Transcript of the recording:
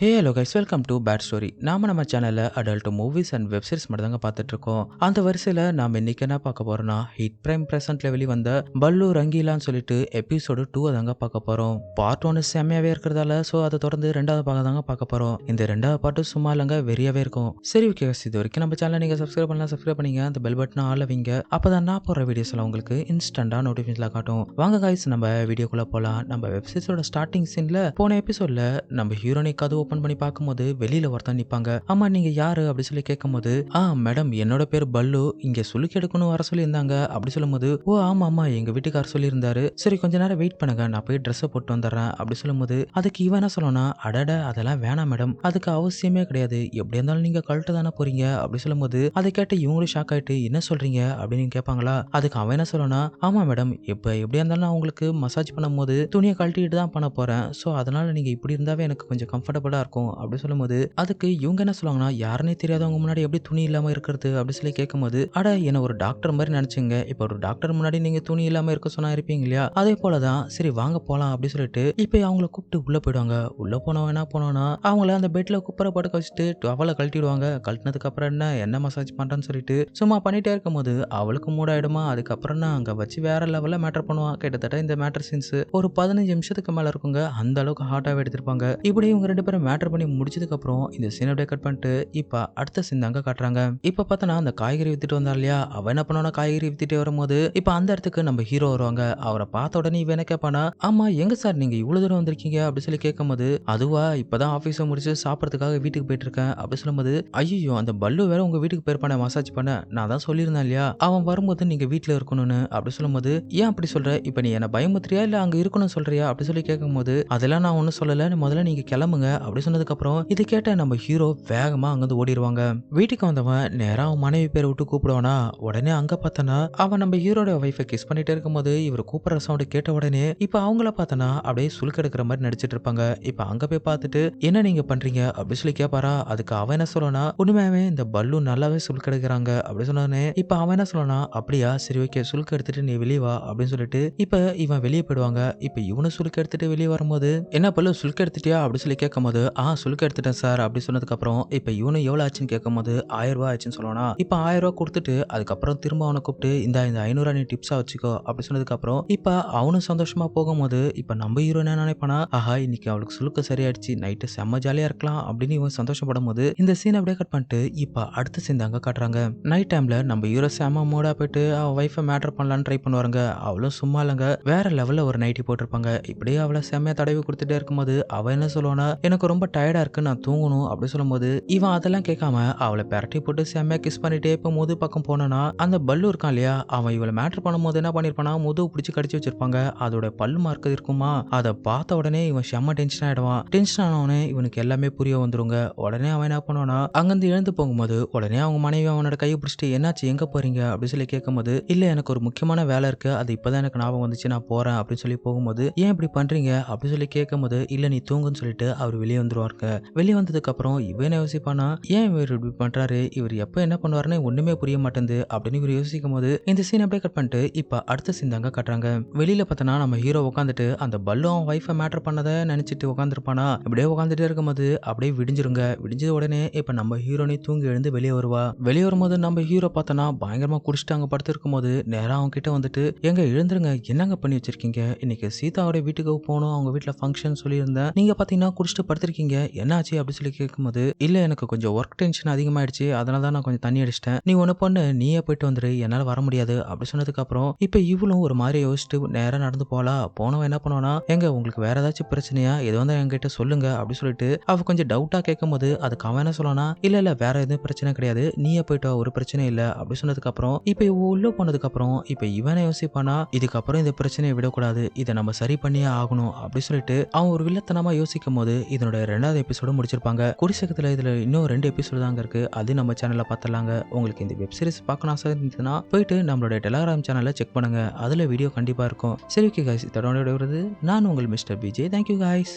Hey hello guys welcome to bed story நாம நம்ம சேனலில் அடல்ட் மூவிஸ் அண்ட் வெப்சீரிஸ் மட்டும் தாங்க பார்த்துட்டு இருக்கோம் அந்த வரிசையில் நாம இன்னைக்கு என்ன பார்க்க போறோம்னா ஹிட் பிரைம் பிரசன்ட்ல வெளிவந்த பல்லு ரங்கீலான்னு சொல்லிட்டு எபிசோடு டூ தாங்க பார்க்க போறோம். பார்ட் ஒன்று செம்மையாவே இருக்கிறதால ஸோ அதை தொடர்ந்து ரெண்டாவது பார்க்க தாங்க பார்க்க போறோம். இந்த ரெண்டாவது பாட்டு சும்மா இல்லைங்க வெறியாவே இருக்கும். சரி ஓகே இது வரைக்கும் நம்ம சேனலை நீங்க சப்ஸ்கிரைப் பண்ணலாம் சப்ஸ்கிரைப் பண்ணிங்க அந்த பெல் பட்டனை ஆளவீங்க அப்பதான் நான் போடுற வீடியோஸ் எல்லாம் உங்களுக்கு இன்ஸ்டண்டா நோட்டிஃபிகேஷன்ல காட்டும். வாங்க கைஸ் நம்ம வீடியோக்குள்ள போலாம். நம்ம வெப்சீரிஸோட ஸ்டார்டிங் சீன்ல போன எபிசோட்ல நம்ம ஹீரோனிக் கதவு ஓப்பன் பண்ணி பார்க்கும்போது வெளியில ஒருத்தன் நிப்பாங்க. ஆமா நீங்க யாரு? அப்படி சொல்லி கேட்கும்போது ஆ மேடம் என்னோட பேர் பல்லு. இங்க சுலுக்கி எடுக்கணும் வர சொல்லி இருந்தாங்க அப்படி சொல்லும்போது ஓ ஆமா ஆமா எங்க வீட்டுக்காரர் சொல்லியிருந்தாரு. சரி கொஞ்ச நேரம் வெயிட் பண்ணுங்க. நான் போய் ட்ரெஸ்ஸை போட்டு வந்துடுறேன். அப்படி சொல்லும்போது அதுக்கு இவன் என்ன சொல்லணும்னா அடட அதெல்லாம் வேணாம் மேடம் அதுக்கு அவசியமே கிடையாது. எப்படி இருந்தாலும் நீங்க கழட்டு தானே போறீங்க. அப்படி சொல்லும்போது அதை கேட்டு இவங்களும் ஷாக் ஆயிட்டு என்ன சொல்றீங்க? அப்படின்னு கேட்பாங்களா? அதுக்கு அவன் என்ன சொல்லணும்னா ஆமா மேடம் இப்போ எப்படியா இருந்தாலும் நான் உங்களுக்கு மசாஜ் பண்ணும்போது துணியை கழட்டிட்டு தான் பண்ண போறேன். ஸோ அதனால நீங்க இப்படி இருந்தாவே எனக்கு கொஞ்சம் கம்ஃபர்டபுளா இருக்கும். அப்படி சொல்லும்போது அதுக்கு இவங்க என்ன சொல்லுவாங்கன்னா யாருனே தெரியாதவங்க முன்னாடி எப்படி துணி இல்லாமல் இருக்கிறது? அப்படி சொல்லி கேட்கும்போது அட என்ன ஒரு டாக்டர் மாதிரி நினச்சிங்க. இப்போ ஒரு டாக்டர் முன்னாடி நீங்கள் துணி இல்லாமல் இருக்க சொன்னா இருப்பீங்க இல்லையா? அதே போலதான் சரி வாங்க போகலாம் அப்படி சொல்லிட்டு இப்போ அவங்கள கூப்பிட்டு உள்ளே போயிடுவாங்க. உள்ளே போனவன் என்ன போனோம்னா அவங்கள அந்த பெட்டில் குப்பரை படுக்க வச்சுட்டு அவளை கழட்டிடுவாங்க. கழட்டினதுக்கு அப்புறம் என்ன என்ன மசாஜ் பண்ணுறேன்னு சொல்லிட்டு சும்மா பண்ணிட்டே இருக்கும்போது அவளுக்கு மூடாயிடுமா? அதுக்கப்புறம் நான் அங்கே வச்சு வேற லெவலில் மேட்டர் பண்ணுவான் கிட்டத்தட்ட இந்த மேட்டர் சீன்ஸ் ஒரு பதினஞ்சு நிமிஷத்துக்கு மேலே இருக்குங்க. அந்த அளவுக்கு ஹாட்டாவே எடுத்திருப்பாங்க. இப்படி இவங்க ரெண்டு பேரும் மேட்டர் பண்ணி முடிச்சதுக்கு அப்புறம் இந்த சீன் அப்படியே கட் பண்ணிட்டு இப்ப அடுத்த சீன் அங்கே காட்டுறாங்க. இப்ப பார்த்தனா அந்த காய்கறி வித்துட்டு வந்தா இல்லையா? அவன் என்ன பண்ணா காய்கறி வித்துட்டே வரும்போது இப்ப அந்த இடத்துக்கு நம்ம ஹீரோ வருவாங்க. அவரை பார்த்த உடனே இவன் என்ன கேட்பானா ஆமா எங்க சார் நீங்க இவ்வளவு தூரம் வந்திருக்கீங்க? அப்படின்னு சொல்லி கேட்கும்போது அதுவா இப்பதான் ஆஃபீஸை முடிச்சு சாப்பிட்றதுக்காக வீட்டுக்கு போயிட்டு இருக்கேன். அப்படி சொல்லும்போது ஐயோ அந்த பல்லு வேற உங்க வீட்டுக்கு பேர் பண்ண மசாஜ் பண்ண. நான் தான் சொல்லியிருந்தேன் இல்லையா? அவன் வரும்போது நீங்க வீட்டுல இருக்கணும்னு. அப்படி சொல்லும்போது ஏன் அப்படி சொல்ற? இப்ப நீ என்ன பயமுத்துறியா இல்ல அங்க இருக்கணும்னு சொல்றியா? அப்படி சொல்லி கேட்கும்போது அதெல்லாம் நான் ஒன்றும் சொல்லல முதல்ல நீங்க கிளம்புங்க. அப்படி சொன்னதுக்கப்புறம் இது கேட்ட நம்ம ஹீரோ வேகமாக அங்கேருந்து ஓடிடுவாங்க வீட்டுக்கு வந்தவன் நேராக அவன் மனைவி பேரை விட்டு கூப்பிடுவானா? உடனே அங்கே பார்த்தனா அவன் நம்ம ஹீரோட ஒய்ஃபை கிஸ் பண்ணிட்டே இருக்கும்போது இவர் கூப்பிடுற சவுண்டு கேட்ட உடனே இப்போ அவங்கள பார்த்தனா அப்படியே சுலுக்கு எடுக்கிற மாதிரி நடிச்சிட்டு இருப்பாங்க. இப்போ அங்கே போய் பார்த்துட்டு என்ன நீங்கள் பண்ணுறீங்க அப்படின்னு சொல்லி கேட்பாரா அதுக்கு அவன் என்ன சொல்லனா உண்மையாவே இந்த பல்லு நல்லாவே சுலுக்கு எடுக்கிறாங்க. அப்படி சொன்னோடனே இப்போ அவன் என்ன சொல்லனா அப்படியா சரி ஓகே சுலுக்கு எடுத்துட்டு நீ வெளியே வா. அப்படின்னு சொல்லிட்டு இப்போ இவன் வெளியே போயிடுவாங்க. இப்போ இவனு சுலுக்கு எடுத்துட்டு வெளியே வரும்போது என்ன பல்லு சுலுக்கு எடுத்துட்டியா? அப்படின்னு சொல்லி கேட்கும்போது ஆ சுலுக்கு எடுத்துட்டேன் சார் அப்படி சொன்னதுக்கப்புறம் இப்போ இப்ப இவனு எவ்வளவு ஆச்சுன்னு கேட்கும்போது ஆயிரம் ரூபாய் ஆச்சுன்னு சொல்லணும் இப்ப ஆயிரம் ரூபாய் கொடுத்துட்டு அதுக்கப்புறம் திரும்ப அவனை கூப்பிட்டு இந்த இந்த ஐநூறு நீ டிப்ஸா வச்சுக்கோ அப்படி சொன்னதுக்கப்புறம் இப்போ இப்ப அவனும் சந்தோஷமா போகும்போது இப்ப நம்ம ஹீரோ என்ன நினைப்பானா ஆஹா இன்னைக்கு அவளுக்கு சுலுக்கு சரியாயிடுச்சு நைட்டு செம்ம ஜாலியா இருக்கலாம் அப்படின்னு இவன் சந்தோஷப்படும் போது இந்த சீன் அப்படியே கட் பண்ணிட்டு இப்ப அடுத்த சீன் தாங்க காட்டுறாங்க. நைட் டைம்ல நம்ம ஹீரோ செம்ம மூடா போயிட்டு அவன் ஒய்ஃபை மேட்டர் பண்ணலான்னு ட்ரை பண்ணுவாங்க அவளும் சும்மா இல்லைங்க. வேற லெவல்ல ஒரு நைட்டி போட்டிருப்பாங்க. இப்படியே அவளை செம்மையா தடவி கொடுத்துட்டே இருக்கும்போது அவள் என்ன சொல்லுவானா எனக்கு ரொம்ப ரொம்ப டயர்டா இருக்கு நான் தூங்கணும் அப்படி சொல்லும்போது இவன் அதெல்லாம் கேட்காம அவளை பெரட்டி போட்டு செம்மையா கிஸ் பண்ணிட்டே இப்போ முது பக்கம் போனானா அந்த பல்லு இருக்கான் இல்லையா அவன் இவளை மேட்டர் பண்ணும்போது என்ன பண்ணிருப்பானா முதுகு பிடிச்சி கடிச்சு வச்சிருப்பாங்க. அதோட பல்லு மார்க் இருக்குமா? அதை பார்த்த உடனே இவன் செம்ம டென்ஷன் ஆயிடுவான். டென்ஷன் ஆனவனே இவனுக்கு எல்லாமே புரிய வந்துருங்க. உடனே அவன் என்ன பண்ணுவானா அங்கிருந்து எழுந்து போகும்போது உடனே அவங்க மனைவி அவனோட கையை பிடிச்சிட்டு என்னாச்சு எங்க போறீங்க? அப்படின்னு சொல்லி கேட்கும்போது இல்ல எனக்கு ஒரு முக்கியமான வேலை இருக்கு. அது இப்பதான் எனக்கு ஞாபகம் வந்துச்சு. நான் போறேன். அப்படின்னு சொல்லி போகும்போது ஏன் இப்படி பண்றீங்க? அப்படின்னு சொல்லி கேட்கும்போது இல்ல நீ தூங்குன்னு சொல்லிட்டு அவர் வெளியே வந்துருவாருங்க. வெளியே வந்ததுக்கு அப்புறம் இவன் யோசிப்பானா ஏன் இவர் இப்படி பண்றாரு? இவர் எப்ப என்ன பண்ணுவாருன்னு ஒண்ணுமே புரிய மாட்டேங்குது. அப்படின்னு இவர் யோசிக்கும் போது இந்த சீன் அப்படியே கட் பண்ணிட்டு இப்ப அடுத்த சீன் தாங்க கட்டுறாங்க. வெளியில பார்த்தனா நம்ம ஹீரோ உட்காந்துட்டு அந்த பல்லு அவன் ஒய்ஃபை மேட்டர் பண்ணதை நினைச்சிட்டு உட்காந்துருப்பானா அப்படியே உட்காந்துட்டே இருக்கும்போது அப்படியே விடிஞ்சிருங்க. விடிஞ்ச உடனே இப்ப நம்ம ஹீரோனே தூங்கி எழுந்து வெளியே வருவா. வெளியே வரும்போது நம்ம ஹீரோ பார்த்தனா பயங்கரமா குடிச்சிட்டு அங்க படுத்திருக்கும் போது நேரா அவங்க கிட்ட வந்துட்டு எங்க எழுந்துருங்க. என்னங்க பண்ணி வச்சிருக்கீங்க? இன்னைக்கு சீதாவோட வீட்டுக்கு போகணும். அவங்க வீட்டுல ஃபங்க்ஷன் சொல்லியிருந்தேன். நீங்க பாத்தீங்கன்னா குடிச்சிட்டு பார்த்துருக்கீங்க? என்னாச்சு? அப்படின்னு சொல்லி கேட்கும்போது இல்லை எனக்கு கொஞ்சம் ஒர்க் டென்ஷன் அதிகமாயிடுச்சு. அதனால தான் நான் கொஞ்சம் தண்ணி அடிச்சிட்டேன். நீ ஒன்று பொண்ணு நீயே போயிட்டு வந்துரு. என்னால் வர முடியாது. அப்படி சொன்னதுக்கப்புறம் இப்போ இவளும் ஒரு மாதிரி யோசிச்சுட்டு நேராக நடந்து போகலாம் போனவன் என்ன பண்ணுவானா எங்க உங்களுக்கு வேற ஏதாச்சும் பிரச்சனையா? எது வந்து என்கிட்ட சொல்லுங்க. அப்படின்னு சொல்லிட்டு அவ கொஞ்சம் டவுட்டாக கேட்கும்போது அதுக்கு அவன் என்ன சொல்லனா இல்லை இல்லை வேற எதுவும் பிரச்சனை கிடையாது. நீயே போயிட்டா ஒரு பிரச்சனை இல்லை. அப்படி சொன்னதுக்கப்புறம் இப்போ இவ உள்ள போனதுக்கப்புறம் இப்போ இவனை யோசிப்பானா இதுக்கப்புறம் இந்த பிரச்சனையை விடக்கூடாது. இதை நம்ம சரி பண்ணியே ஆகணும். அப்படின்னு சொல்லிட்டு அவன் ஒரு வில்லத்தனமாக யோசிக்கும் போது இதனோட ரெண்டாவது எபிசோடு முடிச்சிருப்பாங்க. குடிசகத்துல இதுல இன்னும் ரெண்டு எபிசோடு தாங்க இருக்கு. அது நம்ம சேனல்ல பார்த்தலாங்க உங்களுக்கு இந்த வெப் சீரிஸ் பார்க்கணும் ஆசை இருந்துச்சுன்னா போயிட்டு நம்மளோட டெலாகிராம் சேனலை செக் பண்ணுங்க. அதுல வீடியோ கண்டிப்பா இருக்கும். சரி ஓகே காய்ஸ் தொடர்ந்து நான் உங்கள் மிஸ்டர் பிஜே தேங்க்யூ காய்ஸ்